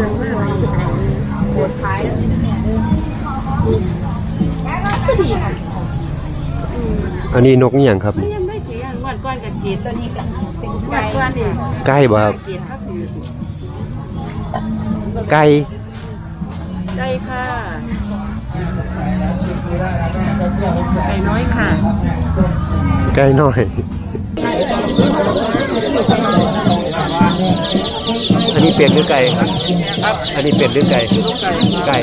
หลังมากปวดท้ายแล้วนี่แม่ก็ดีค่ะอืมอันนี้นกนี่หยังครับมันยังไม่เสียงวดก้อนกับจีดตัวนี้เป็นเป็นไก่ก้อนนี่ไก่บ่ครับจีดก็คือไก่ไก่ค่ะไก่น้อยค่ะไก่น้อยอั นนี้เป็ดหรือไก่ครับ อันนี้เป็ดหรือไก่ ไก่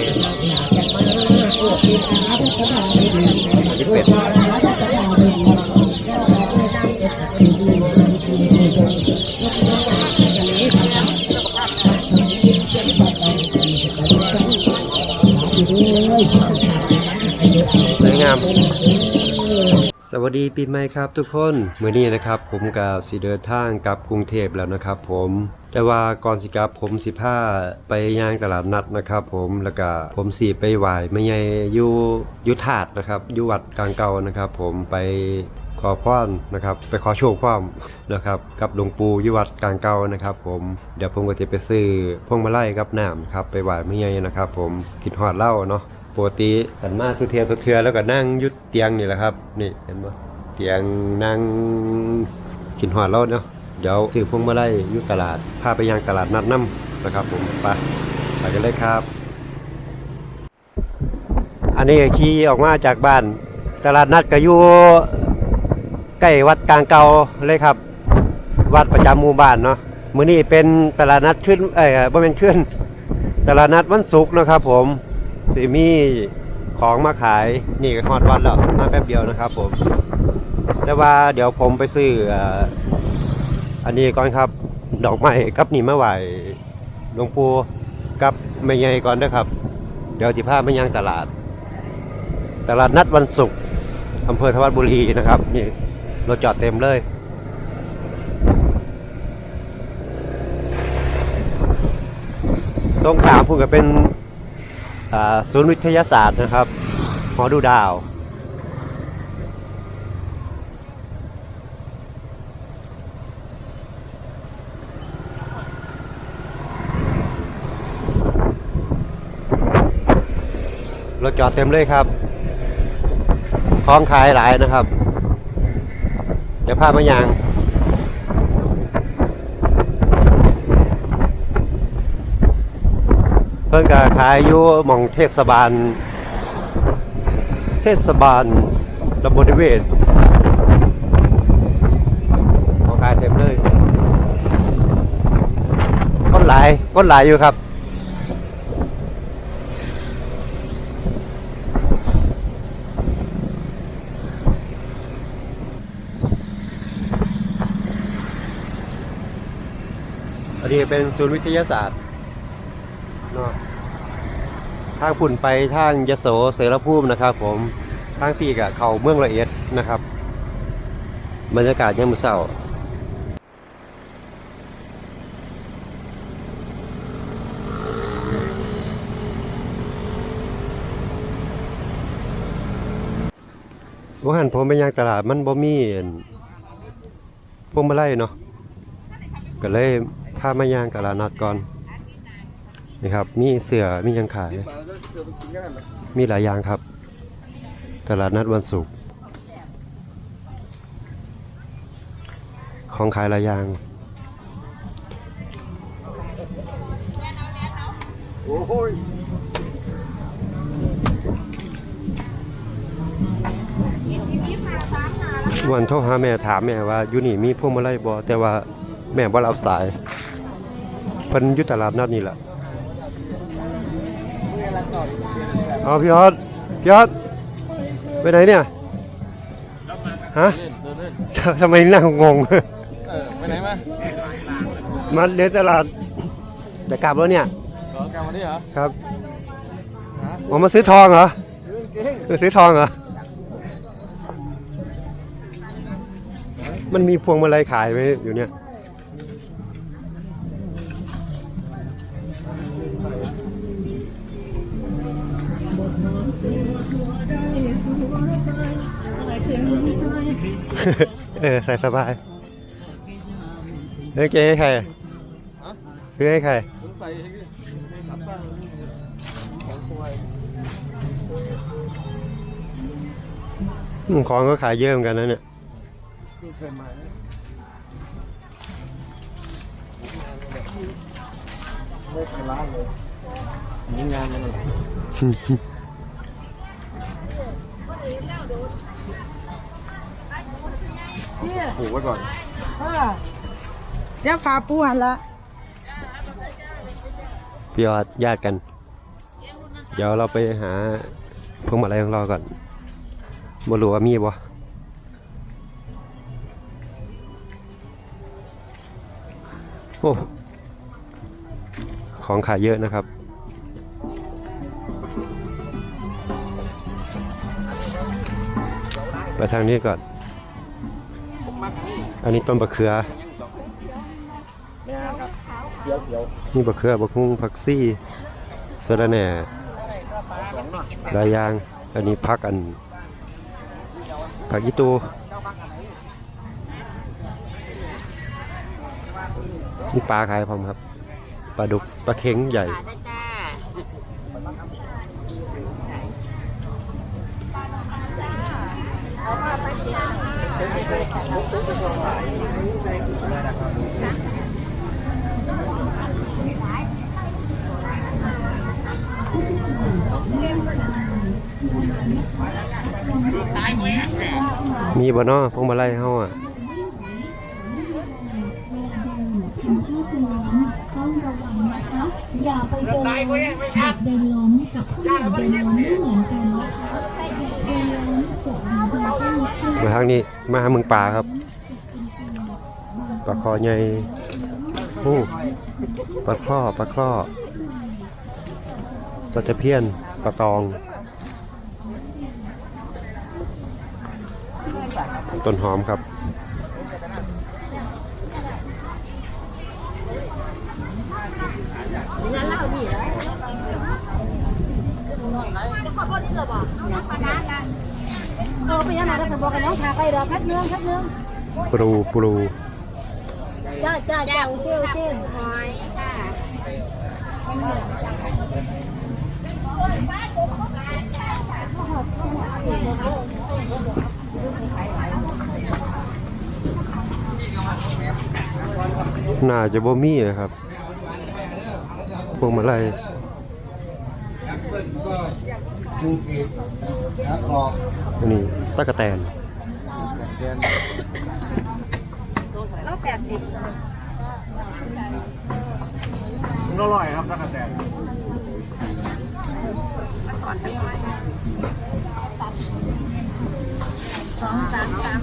อันนี้เป็ดสวยงาม สวัสดีปีใหม่ครับทุกคนเมื้อนี้นะครับผมก็สิเดินทางกลับกรุงเทพแล้วนะครับผมแต่ว่าก่อนสิกลับผมสิพาไปย่างตลาดนัดนะครับผมแล้วก็ผมสิไปไหว้แม่ใหญ่อยู่อยู่ถาดนะครับอยู่วัดกลางเก่านะครับ ผมไปขอพรนะครับไปขอโชคความนะครับกับหลวงปู่ยูวัดกลางเก่านะครับ ผมเดี๋ยวผมก็จะไปซื้อพวงมาลัยกับน้ำครับไปไหว้แม่ใหญ่นะครับ ผมคิดฮอดเล่าเนาะ ปกติสันมาทุเทียทุเทือแล้วก็นั่งยุดเตียงนี่แหละครับ นี่เห็นไหมเตียงนั่งกินหอดเราเนาะเดี๋ยวซื้อพวงมาลัยยุตลาดพาไปยังตลาดนัดน้ำนะครับผมไปไปกันเลยครับ อันนี้ขี่ออกมาจากบ้านตลาดนัดก็อยู่ใกล้วัดกลางเก่าเลยครับ วัดประจำหมู่บ้านเนาะมื้อนี้เป็นตลาดนัดขึ้นเอ้ยบ่แม่นขึ้นตลาดนัดวันศุกร์นะครับผม สิมีของมาขายนี่ก็ฮอดวันแล้วมาแป๊บเดียวนะครับผม แต่ว่าเดี๋ยวผมไปซื้ออันนี้ก่อนครับ ดอกไม้กับนี่มาไหวหลวงปู่กับแม่ใหญ่ก่อนนะครับ เดี๋ยวสิพาไปยังตลาด ตลาดนัดวันศุกร์อำเภอทวัดบุรีนะครับนี่รถจอดเต็มเลยตรงขามพูดกับเป็น ศูนย์วิทยาศาสตร์นะครับ หอดูดาว รถจอดเต็มเลยครับของขายหลายนะครับ เดี๋ยวพามายัง เพิ่งก็ขายอยู่หมองเทศบาล เทศบาลตำบลนิเวศของขายเต็มเลยก้นหลายก้นหลายอยู่ครับอันนี้เป็นศูนย์วิทยาศาสตร์ เนาะทางฝุ่นไปทางยโสเสรภูมินะครับ ผมทางปีกะเขาเมืองละเอียดนะครับ บรรยากาศยังมือเศร้าว่าหันผมไปยังตลาดมันบ่มีนพวงมาไลัยเนาะก็เลยพามายางตลาดนัดก่อน นี่ครับ มีเสือมีหยังขาย มีหลายอย่างครับ ตลาดนัดวันศุกร์ของขายหลายอย่างโอ้โหวันโทรหาแม่ถามแม่ว่าอยู่นี่มีพวงมาลัยบ่แต่ว่าแม่บ่รับสายเพิ่นอยู่ตลาดนัดนี่แหละ เอาพี่ออดพี่ออดไปไหนเนี่ยฮะเล่นเดินเล่นทำไมนั่งงงเออไปไหนมามาเดินตลาดจะกลับแล้วเนี่ยเหรอกลับมาดิเหรอครับฮะผมมาซื้อทองเหรอเรื่องเก่งเออซื้อทองเหรอมันมีพวงมาลัยขายไหมอยู่เนี่ย เออใส่สบายเออเก๋ให้ใครฮะเอซื้อให้ใครผมใส่ให้ดิให้ขับบ้างของตัวอืมของก็ขายเยอะเหมือนกันนะเนี่ยที่เคยมาเนี่ยไม่เคยร้านเลยนี่งานมัน เลยผูกไว้ก่อนเออเดี๋ยวพาปูหันละพี่ยอดญาติกัน เดี๋ยวเราไปหาพวงมาลัยของเราก่อนบ่รู้ว่ามีบ่โอ้ของขายเยอะนะครับ ไปทางนี้ก่อน อันนี้ต้นบะเขือเนี่ยครับเขียวเขียวนี่บะเขือบักฮุ้งผักซี่สะระแหน่สองหน่อยหลายอย่าง อันนี้พักอันผักอีตูนี่ปลาขายพร้อมครับปลาดุกปลาเค็งใหญ่ได้จ้า มีบ่เนาะพวงมาลัยเฮาอะอย่าไปเดินล้มกับเดินล้มกับผู้ใหญ่เดินล้มไม่เหมือนกัน มาทางนี้มาเมืองปลาครับปลาคอใหญ่โอ้ปลาคล้อปลาคล้อปลาตะเพียนปลาตอง ต้นหอมครับ เออไปยังไงก็จะบอกกันน้องพาไปรอแป๊บนึงแป๊บนึงปลูปลูจ้าจ้าจ้าโอเคโอเคหอยจ้าน่าจะบ่มีอะครับ พวงมาลัย นะกรอบอันนี้ตะกะแตนแกนแล้วแปดสิบมันอร่อยครับนักกระแตนสองสามสาม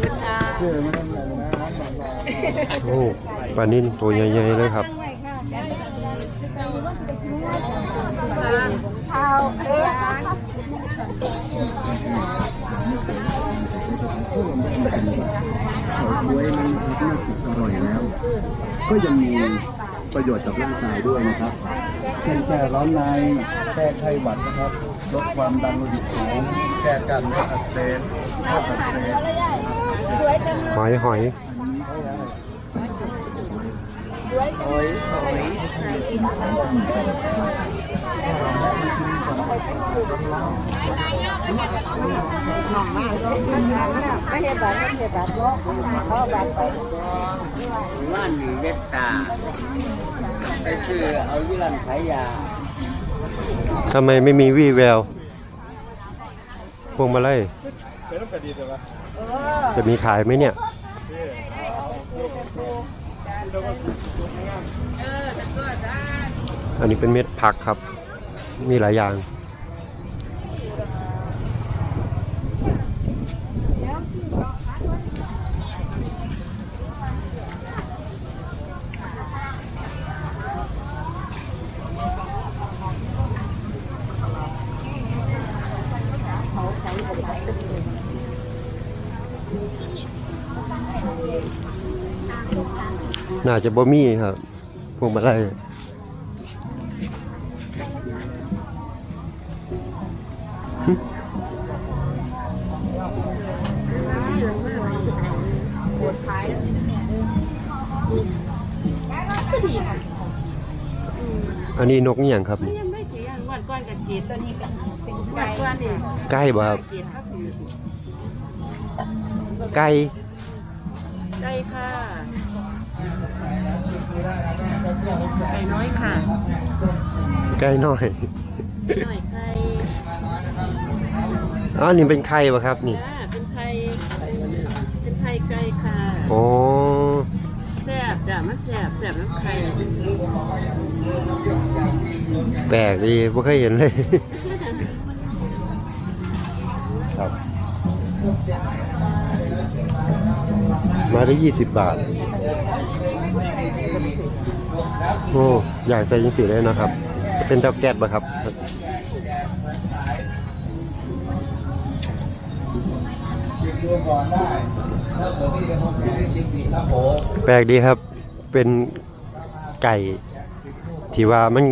วุ้นอาชื่อมันนั่นแหละนะร้านแบบเราโอ้ปลานิ่นตัวใหญ่ๆเลยครับข้า วเอ้ยบ๊วยนั้นนอกจากอร่อยแล้ว ก็ยังมีประโยชน์กับร่างกายด้วยนะครับเช่นแก้ร้อนในแก้ไข้หวัดนะครับ ลดความดันโลหิตสูง แก้กล้ามเนื้ออักเสบข้ออักเสบสวยจังหอยหอยสวยจัง ไม่เห็นบัตรไม่เห็นบัตรเขาบัตรไปว่านมีเวทตาไปชื่อเอายุรันขายยาทำไมไม่มีวี่แวว พวงมาลัยจะมีขายไหมเนี่ยอันนี้เป็นเม็ดผักครับ มีหลายอย่าง น่าจะบ่มีครับพวงมาลัย ดท้ายแล้วเนี่ยก็ดีค่ะอันนี้นกนี่อย่างครับมันยังไม่เสียงวันก้อนกับกีดตัวนี้เป็นเป็นวัไก่นก้อนนี่ไก่บ่ครับกีดครับอยู่ไก่ไก่ค่ะไก่น้อยค่ะไก่น้อยหน่อยไข่อ๋อนี่เป็นไข่ป่ะครับนี่ จ้าเป็นไข่เป็นไข่ไก่ค่ะอ๋อแซ่บจ้ะมันแซ่บแซ่บน้ำไข่แปลกดีไม่เคยเห็นเลย ครับ มาได้ยี่สิบบาท โอ้ อยากใส่ยิงสีเลยนะครับจะเป็นเตาแก๊สป่ะครับ ดูก่อนได้แล้วเดี๋ยวพี่จะพบแกชิมดีครับผมแปลกดีครับ เป็นไก่ที่ว่ามัน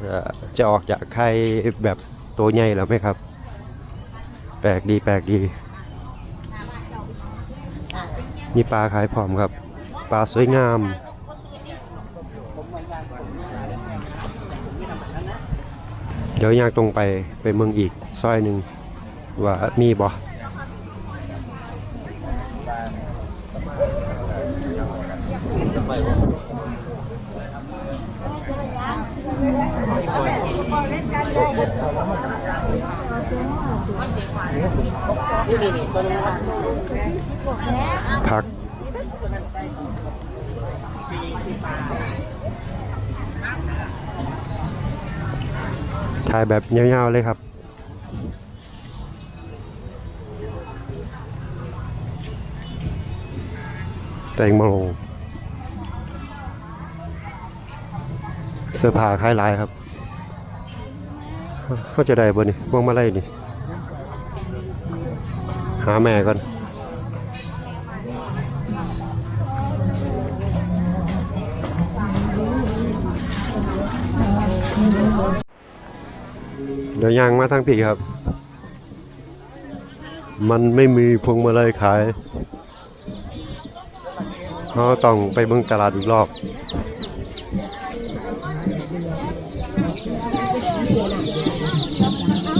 เอ่อจะออกจากไข่แบบตัวใหญ่แล้วไหมครับ แปลกดีแปลกดี มีปลาขายพร้อมครับ ปลาสวยงาม เดี๋ยวยางตรงไปไปเมืองอีกซอยหนึ่งว่ามีบ่ พักถ่ายแบบยาวๆเลยครับแตงโมเสื้อผ้าคล้ายลายครับ เขาจะได้บ่นี่พวงมาไล่นี่ หาแม่ก่อนเดี๋ยวยางมาทางพี่ครับ มันไม่มีพวงมาลัยขายเราต้องไปเบิ่งตลาดอีกรอบ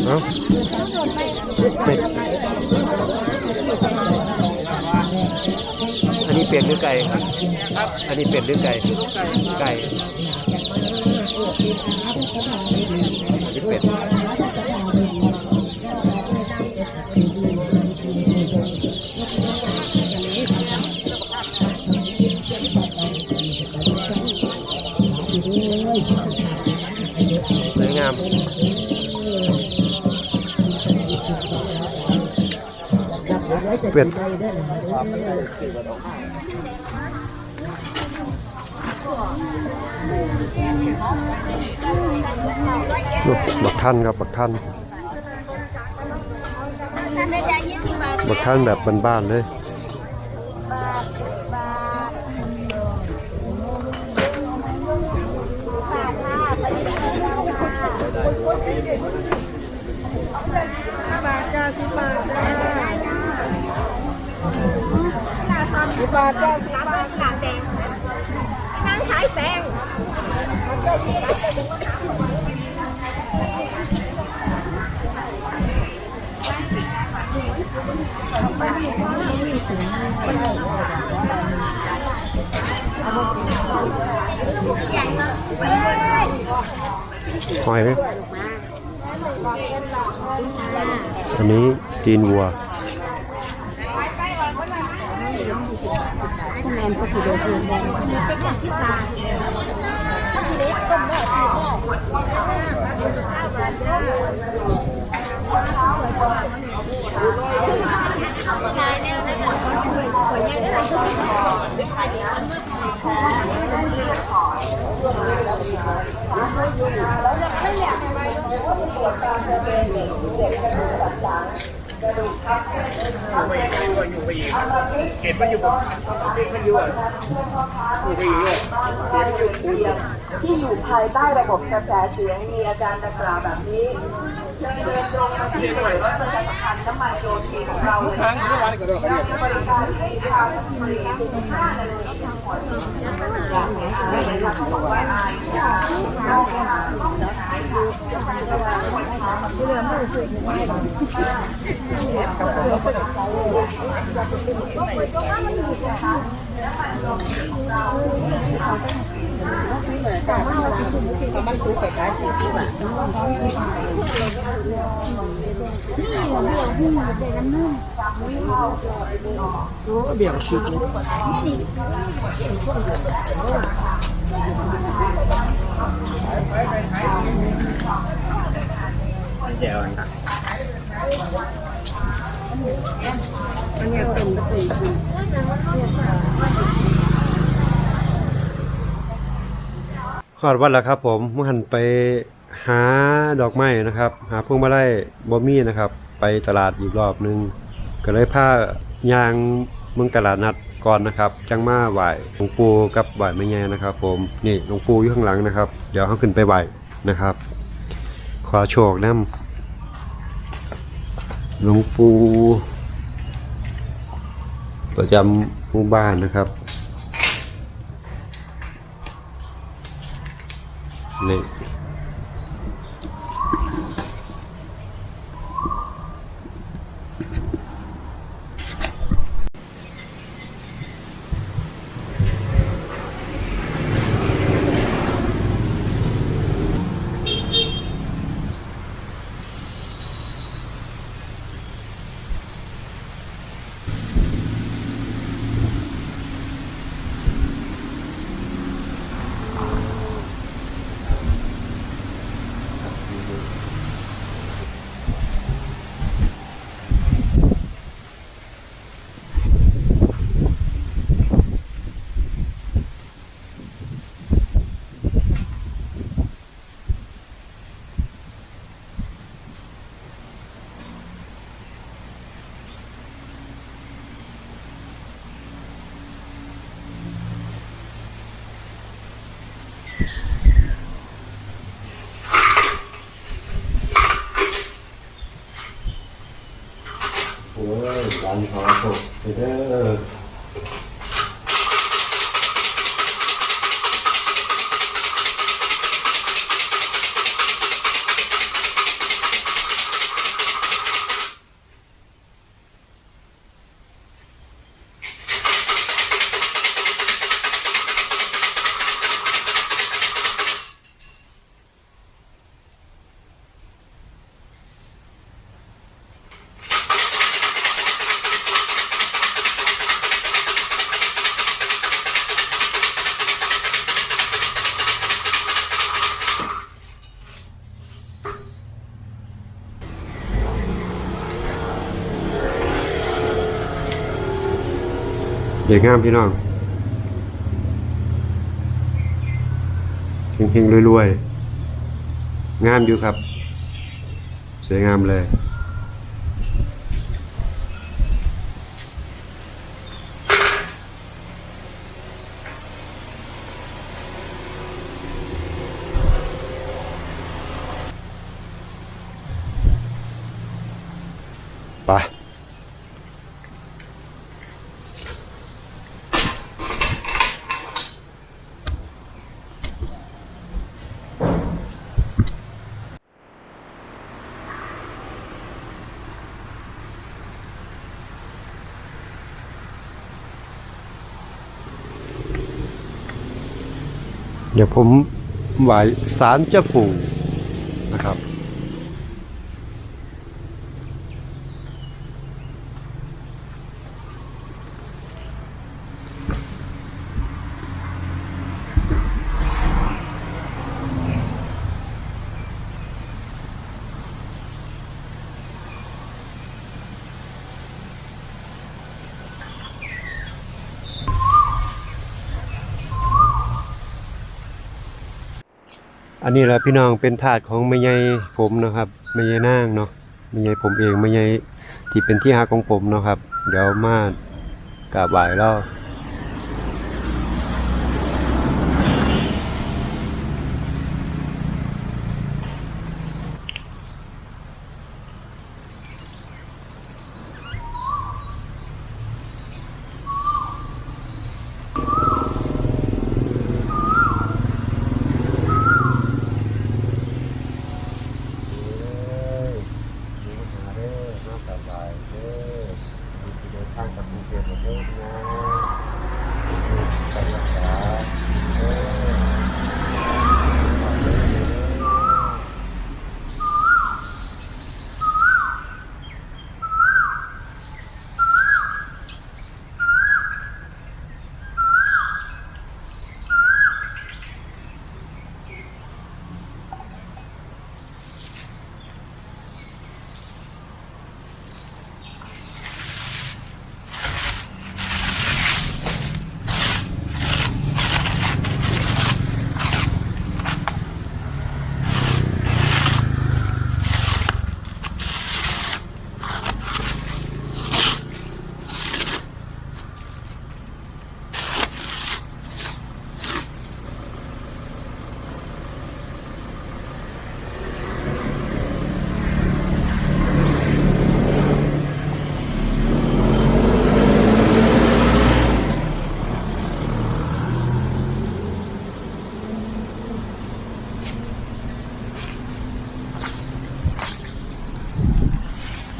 เอ้าไม่อันนี้เป็ดหรือไก่ครับ อันนี้เป็ดหรือไก่ ไก่ อันนี้เป็ดสวยงาม เป็ดลูกบักท่านครับบักท่านบักท่านแบบบ้านๆเลยบาทจ้าสิบบาท บบาทเจ้าสิบบาทแดงนั่งขายแตงหอยไหมอันนี้จีนวัว แมนก็คือโดนเองแดงเป็นอย่างที่ตาถ้าคือเล็กต้มแม่คือแม่เห็นมันอยู่บนเห็นมันอยู่อะอยู่ไปอยู่เนี่ยเห็นมันอยู่คูน ที่อยู่ภายใต้ระบบกระแสเสียงมีอาการดังกล่าวแบบนี้เชิญเดินตรงมาที่หน่วยรถประชาสัมพันธ์น้ำมันโยธีของเราราจะบริการให้ชาวชนบุรี ทุกท่านเลยทั้งหมดอย่างนี้นะคะเขาบอกว่า ก่อดวันแล้วครับ ผมเมื่อหันไปหาดอกไม้นะครับ หาพวงมาลัยบ่มีนะครับ ไปตลาดอีกรอบนึง ก็เลยพายางเมืองตลาดนัดก่อนนะครับ จังมาไหวหลวงปู่กับไหว้แม่ย่นะครับ ผมนี่หลวงปู่อยู่ข้างหลังนะครับ เดี๋ยวเขาขึ้นไปไหวนะครับ ขอโชคนำหลวงปู่ประจำหมู่บ้านนะครับ นี่โอ้ยร้านขอ โชคเด้อเด็กงามพี่น้องเฮงๆรวยๆ งามอยู่ครับ สวยงามเลยไป ดี๋ยวผมไหวสารเจ้าปู่ อันนี้แหละพี่น้องเป็นถาดของแม่ใหญ่ผมนะครับแม่ใหญ่นางเนาะแม่ใหญ่ผมเองแม่ใหญ่ที่เป็นที่ฮักของผมเนาะครับ เดี๋ยวมากราบไหว้แล้ว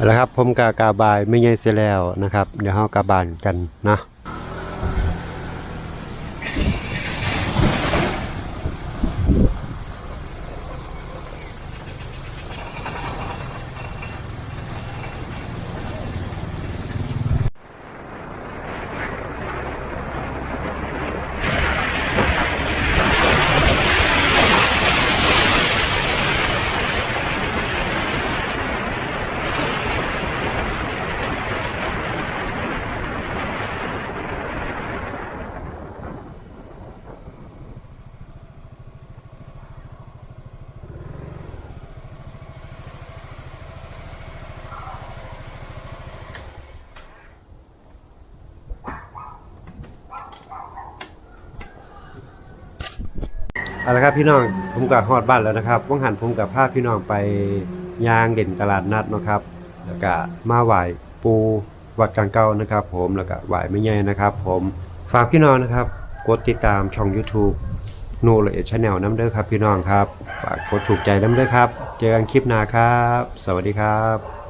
แล้วครับผมกากาบายไม่ใหญ่เสียแล้วนะครับ เดี๋ยวเฮากาบานกันนะ เอาละครับพี่น้องผมกับฮอดบ้านแล้วนะครับว่างหันผมกับพาพี่น้องไปยางเด่นตลาดนัดนะครับ แล้วก็มาไหว้ปูวัดกลางเก่านะครับ ผมแล้วก็ไหว้ไม่ใหญ่นะครับ ผมฝากพี่น้องนะครับ กดติดตามช่อง YouTube โนเลชแนลน้ำเด้อครับพี่น้องครับฝากกดถูกใจน้ำเด้อครับ เจอกันคลิปหน้าครับ สวัสดีครับ